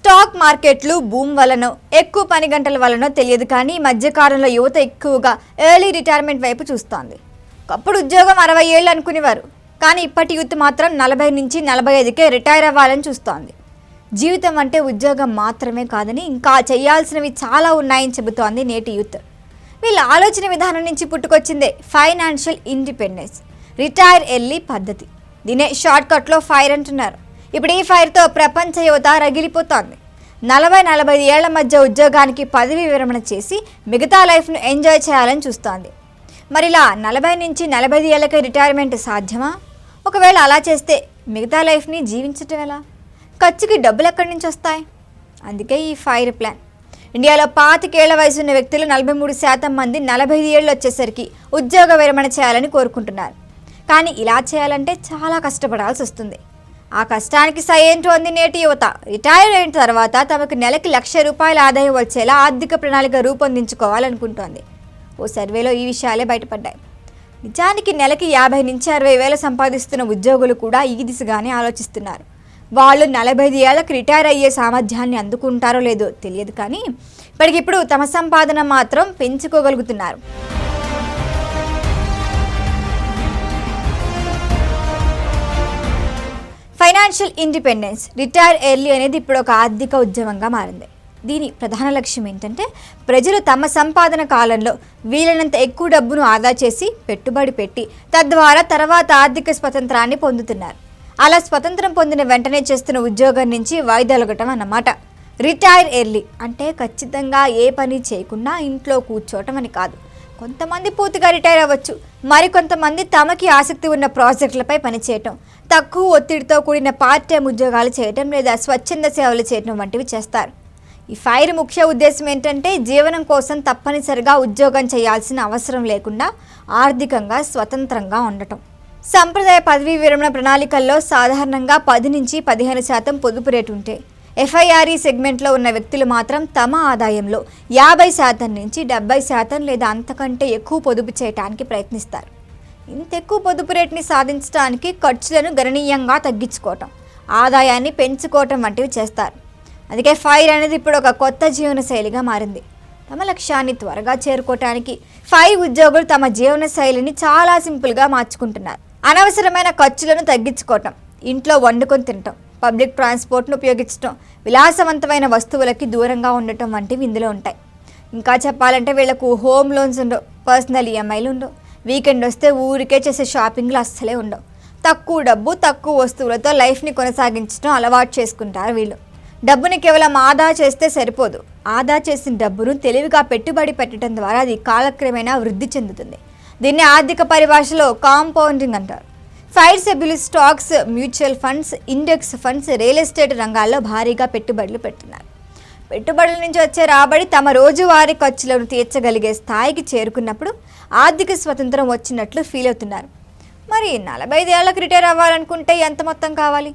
Stock మార్కెట్లు boom వలనో ఎక్కువ పని గంటల వలనో తెలియదు కానీ ఈ మధ్యకాలంలో యువత ఎక్కువగా ఎర్లీ రిటైర్మెంట్ వైపు చూస్తోంది. ఒకప్పుడు ఉద్యోగం అరవై ఏళ్ళు అనుకునేవారు కానీ ఇప్పటి యూత్ మాత్రం నలభై నుంచి నలభై ఐదుకే రిటైర్ అవ్వాలని చూస్తోంది. జీవితం అంటే ఉద్యోగం మాత్రమే కాదని ఇంకా చేయాల్సినవి చాలా ఉన్నాయని చెబుతోంది నేటి యూత్. వీళ్ళ ఆలోచన విధానం నుంచి పుట్టుకొచ్చిందే ఫైనాన్షియల్ ఇండిపెండెన్స్ రిటైర్ ఎర్లీ పద్ధతి. దీనే షార్ట్కట్లో ఫైర్ అంటున్నారు. ఇప్పుడు ఈ ఫైర్తో ప్రపంచ యువత రగిలిపోతోంది. నలభై నలభై ఏళ్ళ మధ్య ఉద్యోగానికి పదవి విరమణ చేసి మిగతా లైఫ్ను ఎంజాయ్ చేయాలని చూస్తోంది. మరిలా నలభై నుంచి నలభై ఏళ్ళకి రిటైర్మెంట్ సాధ్యమా? ఒకవేళ అలా చేస్తే మిగతా లైఫ్ని జీవించటం ఎలా? ఖర్చుకి డబ్బులు ఎక్కడి నుంచి వస్తాయి? అందుకే ఈ ఫైర్ ప్లాన్. ఇండియాలో పాతికేళ్ళ వయసు ఉన్న వ్యక్తులు నలభై మూడు శాతం మంది నలభై ఏళ్ళు వచ్చేసరికి ఉద్యోగ విరమణ చేయాలని కోరుకుంటున్నారు. కానీ ఇలా చేయాలంటే చాలా కష్టపడాల్సి వస్తుంది. ఆ కష్టానికి సయేంటో నేటి యువత. రిటైర్ అయిన తర్వాత తమకు నెలకి లక్ష రూపాయల ఆదాయం వచ్చేలా ఆర్థిక ప్రణాళిక రూపొందించుకోవాలనుకుంటోంది. ఓ సర్వేలో ఈ విషయాలే బయటపడ్డాయి. నిజానికి నెలకి యాభై నుంచి అరవై వేలు సంపాదిస్తున్న ఉద్యోగులు కూడా ఈ దిశగానే ఆలోచిస్తున్నారు. వాళ్ళు నలభై ఐదు ఏళ్ళకి రిటైర్ అయ్యే సామర్థ్యాన్ని అందుకుంటారో లేదో తెలియదు కానీ ఇప్పటికిప్పుడు తమ సంపాదన మాత్రం పెంచుకోగలుగుతున్నారు. ఫైనాన్షియల్ ఇండిపెండెన్స్ రిటైర్ ఎర్లీ అనేది ఇప్పుడు ఒక ఆర్థిక ఉద్యమంగా మారింది. దీని ప్రధాన లక్ష్యం ఏంటంటే ప్రజలు తమ సంపాదన కాలంలో వీలైనంత ఎక్కువ డబ్బును ఆదా చేసి పెట్టుబడి పెట్టి తద్వారా తర్వాత ఆర్థిక స్వతంత్రాన్ని పొందుతున్నారు. అలా స్వతంత్రం పొందిన వెంటనే చేస్తున్న ఉద్యోగం నుంచి వాయిదాలగటం అన్నమాట. రిటైర్ ఎర్లీ అంటే ఖచ్చితంగా ఏ పని చేయకుండా ఇంట్లో కూర్చోవటం అని కాదు. కొంతమంది పూర్తిగా రిటైర్ అవ్వచ్చు. మరికొంతమంది తమకి ఆసక్తి ఉన్న ప్రాజెక్టులపై పనిచేయటం తక్కువ ఒత్తిడితో కూడిన పార్ట్ టైం ఉద్యోగాలు చేయటం లేదా స్వచ్ఛంద సేవలు చేయటం వంటివి చేస్తారు. ఈ ఫైర్ ముఖ్య ఉద్దేశం ఏంటంటే జీవనం కోసం తప్పనిసరిగా ఉద్యోగం చేయాల్సిన అవసరం లేకుండా ఆర్థికంగా స్వతంత్రంగా ఉండటం. సంప్రదాయ పదవీ విరమణ ప్రణాళికల్లో సాధారణంగా పది నుంచి పదిహేను శాతం పొదుపు రేటు ఉంటే ఎఫ్ఐఆర్ఈ సెగ్మెంట్లో ఉన్న వ్యక్తులు మాత్రం తమ ఆదాయంలో యాభై శాతం నుంచి డెబ్బై శాతం లేదా అంతకంటే ఎక్కువ పొదుపు చేయడానికి ప్రయత్నిస్తారు. ఇంత ఎక్కువ పొదుపు రేటుని సాధించడానికి ఖర్చులను గణనీయంగా తగ్గించుకోవటం ఆదాయాన్ని పెంచుకోవటం వంటివి చేస్తారు. అందుకే ఫైర్ అనేది ఇప్పుడు ఒక కొత్త జీవనశైలిగా మారింది. తమ లక్ష్యాన్ని త్వరగా చేరుకోవటానికి ఫైవ్ ఉద్యోగులు తమ జీవనశైలిని చాలా సింపుల్గా మార్చుకుంటున్నారు. అనవసరమైన ఖర్చులను తగ్గించుకోవటం ఇంట్లో వండుకొని తినటం పబ్లిక్ ట్రాన్స్పోర్ట్ను ఉపయోగించడం విలాసవంతమైన వస్తువులకి దూరంగా ఉండటం వంటివి ఇందులో ఉంటాయి. ఇంకా చెప్పాలంటే వీళ్ళకు హోమ్ లోన్స్ ఉండవు పర్సనల్ ఈఎంఐలు ఉండవు. వీకెండ్ వస్తే ఊరికే చేసే షాపింగ్లు అస్సలే ఉండవు. తక్కువ డబ్బు తక్కువ వస్తువులతో లైఫ్ని కొనసాగించడం అలవాటు చేసుకుంటారు వీళ్ళు. డబ్బుని కేవలం ఆదా చేస్తే సరిపోదు. ఆదా చేసిన డబ్బును తెలివిగా పెట్టుబడి పెట్టడం ద్వారా అది కాలక్రమేణా వృద్ధి చెందుతుంది. దీన్ని ఆర్థిక పరిభాషలో కాంపౌండింగ్ అంటారు. ఫైర్ సభ్యులు stocks mutual funds index funds real estate రంగాల్లో భారీగా పెట్టుబడులు పెడుతున్నారు. పెట్టుబడుల నుంచి వచ్చే రాబడి తమ రోజువారీ ఖర్చులను తీర్చగలిగే స్థాయికి చేరుకున్నప్పుడు ఆర్థిక స్వతంత్రం వచ్చినట్లు ఫీల్ అవుతున్నారు. మరి నలభై ఐదేళ్ళకు రిటైర్ అవ్వాలనుకుంటే ఎంత మొత్తం కావాలి?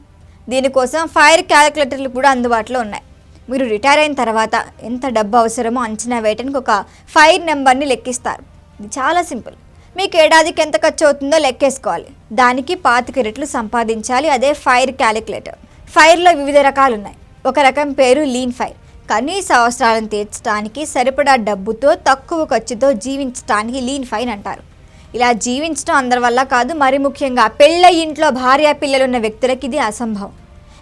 దీనికోసం ఫైర్ క్యాలిక్యులేటర్లు కూడా అందుబాటులో ఉన్నాయి. మీరు రిటైర్ అయిన తర్వాత ఎంత డబ్బు అవసరమో అంచనా వేయడానికి ఒక ఫైర్ నెంబర్ని లెక్కిస్తారు. ఇది చాలా సింపుల్. మీకు ఏడాదికి ఎంత ఖర్చు అవుతుందో లెక్కేసుకోవాలి. దానికి పాతిక రెట్లు సంపాదించాలి. అదే ఫైర్ క్యాలిక్యులేటర్. ఫైర్లో వివిధ రకాలు ఉన్నాయి ఒక రకం పేరు లీన్ ఫైర్. కనీస అవసరాలను తీర్చడానికి సరిపడా డబ్బుతో తక్కువ ఖర్చుతో జీవించడానికి లీన్ ఫైన్ అంటారు. ఇలా జీవించడం అందరి వల్ల కాదు మరి ముఖ్యంగా పెళ్ళ ఇంట్లో భార్య పిల్లలున్న వ్యక్తులకి ఇది అసంభవం.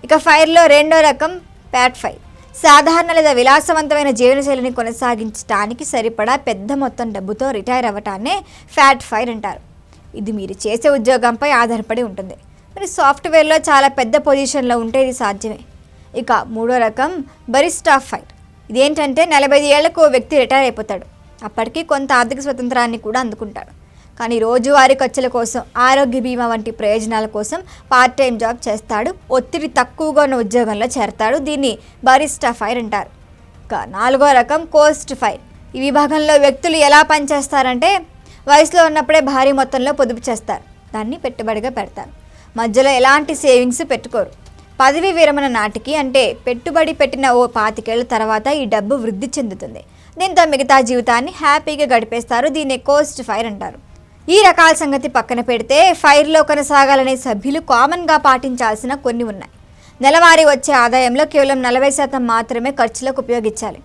ఇక ఫైర్లో రెండో రకం ప్యాట్ ఫైర్. సాధారణ లేదా విలాసవంతమైన జీవనశైలిని కొనసాగించడానికి సరిపడా పెద్ద మొత్తం డబ్బుతో రిటైర్ అవ్వటాన్నే ఫ్యాట్ ఫైర్ అంటారు. ఇది మీరు చేసే ఉద్యోగంపై ఆధారపడి ఉంటుంది. మరి సాఫ్ట్వేర్లో చాలా పెద్ద పొజిషన్లో ఉంటే ఇది సాధ్యమే. ఇక మూడో రకం బరిస్టా ఫైర్ ఇదేంటంటే నలభై ఐదు ఏళ్ళకు వ్యక్తి రిటైర్ అయిపోతాడు. అప్పటికి కొంత ఆర్థిక స్వతంత్రాన్ని కూడా అందుకుంటాడు. కానీ రోజువారీ ఖర్చుల కోసం ఆరోగ్య బీమా వంటి ప్రయోజనాల కోసం పార్ట్ టైం జాబ్ చేస్తాడు. ఒత్తిడి తక్కువగా ఉన్న ఉద్యోగంలో చేరతాడు. దీన్ని బరిస్టా ఫైర్ అంటారు. ఇక నాలుగో రకం కోస్ట్ ఫైర్ ఈ విభాగంలో వ్యక్తులు ఎలా పనిచేస్తారంటే వయసులో ఉన్నప్పుడే భారీ మొత్తంలో పొదుపు చేస్తారు. దాన్ని పెట్టుబడిగా పెడతారు. మధ్యలో ఎలాంటి సేవింగ్స్ పెట్టుకోరు. పదవి విరమణ నాటికి అంటే పెట్టుబడి పెట్టిన ఓ పాతికేళ్ళ తర్వాత ఈ డబ్బు వృద్ధి చెందుతుంది. దీంతో మిగతా జీవితాన్ని హ్యాపీగా గడిపేస్తారు. దీన్ని కోస్ట్ ఫైర్ అంటారు. ఈ రకాల సంగతి పక్కన పెడితే ఫైర్లో కొనసాగాలనే సభ్యులు కామన్గా పాటించాల్సిన కొన్ని ఉన్నాయి. నెలవారీ వచ్చే ఆదాయంలో కేవలం నలభై శాతం మాత్రమే ఖర్చులకు ఉపయోగించాలి.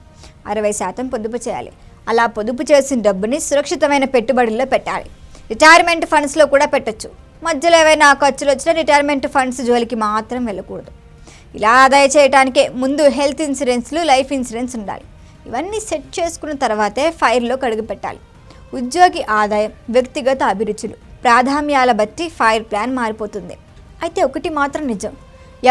అరవై శాతం పొదుపు చేయాలి. అలా పొదుపు చేసిన డబ్బుని సురక్షితమైన పెట్టుబడుల్లో పెట్టాలి. రిటైర్మెంట్ ఫండ్స్లో కూడా పెట్టొచ్చు. మధ్యలో ఏవైనా ఖర్చులు వచ్చినా రిటైర్మెంట్ ఫండ్స్ జోలికి మాత్రం వెళ్ళకూడదు. ఇలా ఆదాయ చేయడానికే ముందు హెల్త్ ఇన్సూరెన్స్లు లైఫ్ ఇన్సూరెన్స్ ఉండాలి. ఇవన్నీ సెట్ చేసుకున్న తర్వాతే ఫైర్లో కడుగు పెట్టాలి. ఉద్యోగి ఆదాయం వ్యక్తిగత అభిరుచులు ప్రాధాన్యాల బట్టి ఫైర్ ప్లాన్ మారిపోతుంది. అయితే ఒకటి మాత్రం నిజం.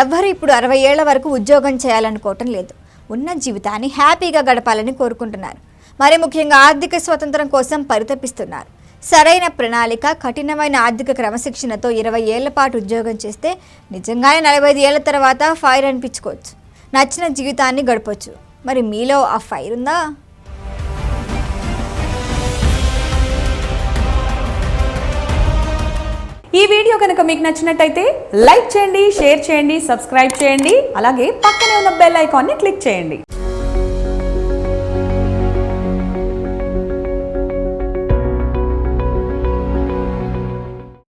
ఎవ్వరు ఇప్పుడు అరవై ఏళ్ళ వరకు ఉద్యోగం చేయాలనుకోవటం లేదు. ఉన్న జీవితాన్ని హ్యాపీగా గడపాలని కోరుకుంటున్నారు. మరి ముఖ్యంగా ఆర్థిక స్వతంత్రం కోసం పరితపిస్తున్నారు. సరైన ప్రణాళిక కఠినమైన ఆర్థిక క్రమశిక్షణతో ఇరవై ఏళ్ళ పాటు ఉద్యోగం చేస్తే నిజంగానే నలభై ఐదు ఏళ్ళ తర్వాత ఫైర్ అనిపించుకోవచ్చు. నచ్చిన జీవితాన్ని గడపచ్చు. మరి మీలో ఆ ఫైర్ ఉందా? ఈ వీడియో కనుక మీకు నచ్చినట్టయితే లైక్ చేయండి షేర్ చేయండి సబ్స్క్రైబ్ చేయండి. అలాగే పక్కనే ఉన్న బెల్ ఐకాన్ని క్లిక్ చేయండి.